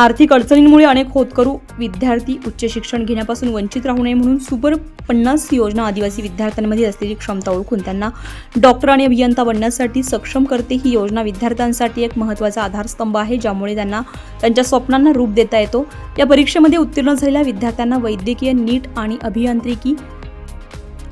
आर्थिक अडचणींमुळे अनेक होतकरू विद्यार्थी उच्च शिक्षण घेण्यापासून वंचित राहू नये म्हणून सुपर पन्नास योजना आदिवासी विद्यार्थ्यांमध्ये असलेली क्षमता ओळखून त्यांना डॉक्टर आणि अभियंता बनण्यासाठी सक्षम करते. ही योजना विद्यार्थ्यांसाठी एक महत्त्वाचा आधारस्तंभ आहे ज्यामुळे त्यांना त्यांच्या स्वप्नांना रूप देता येतो. या परीक्षेमध्ये उत्तीर्ण झालेल्या विद्यार्थ्यांना वैद्यकीय नीट आणि अभियांत्रिकी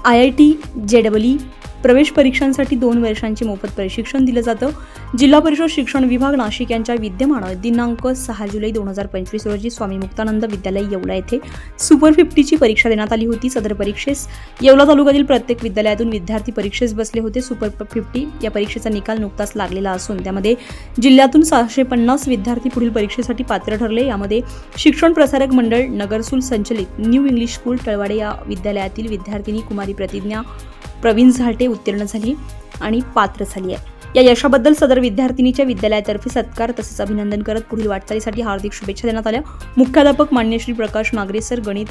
आय आय टी जेडब्ल्यू प्रवेश परीक्षांसाठी दोन वर्षांचे मोफत प्रशिक्षण दिलं जातं. जिल्हा परिषद शिक्षण विभाग नाशिक यांच्या विद्यमान दिनांक सहा जुलै दोन हजार पंचवीस रोजी स्वामी मुक्तानंद विद्यालय येवला येथे सुपर फिफ्टीची परीक्षा देण्यात आली होती. सदर परीक्षेस येवला तालुक्यातील प्रत्येक विद्यालयातून विद्यार्थी परीक्षेस बसले होते. सुपर फिफ्टी या परीक्षेचा निकाल नुकताच लागलेला असून त्यामध्ये जिल्ह्यातून सहाशे पन्नास विद्यार्थी पुढील परीक्षेसाठी पात्र ठरले. यामध्ये शिक्षण प्रसारक मंडळ नगरसूल संचलित न्यू इंग्लिश स्कूल तळवाडे या विद्यालयातील विद्यार्थिनी कुमारी प्रतिज्ञा प्रवीण झाल्टे उत्तीर्ण झाली आणि पात्र झाली आहे. या यशाबद्दल सदर विद्यार्थिनीच्या विद्यालयातर्फे सत्कार तसेच अभिनंदन करत पुढील वाटचालीसाठी हार्दिक शुभेच्छा देण्यात आल्या. मुख्याध्यापक मान्य श्री प्रकाश नागरे सर गणित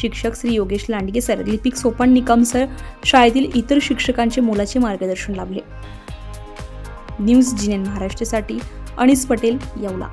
शिक्षक श्री योगेश लांडगे सर लिपिक सोपान निकम सर शाळेतील इतर शिक्षकांचे मोलाचे मार्गदर्शन लाभले. न्यूज जिनेन महाराष्ट्रासाठी अनिस पटेल येवला.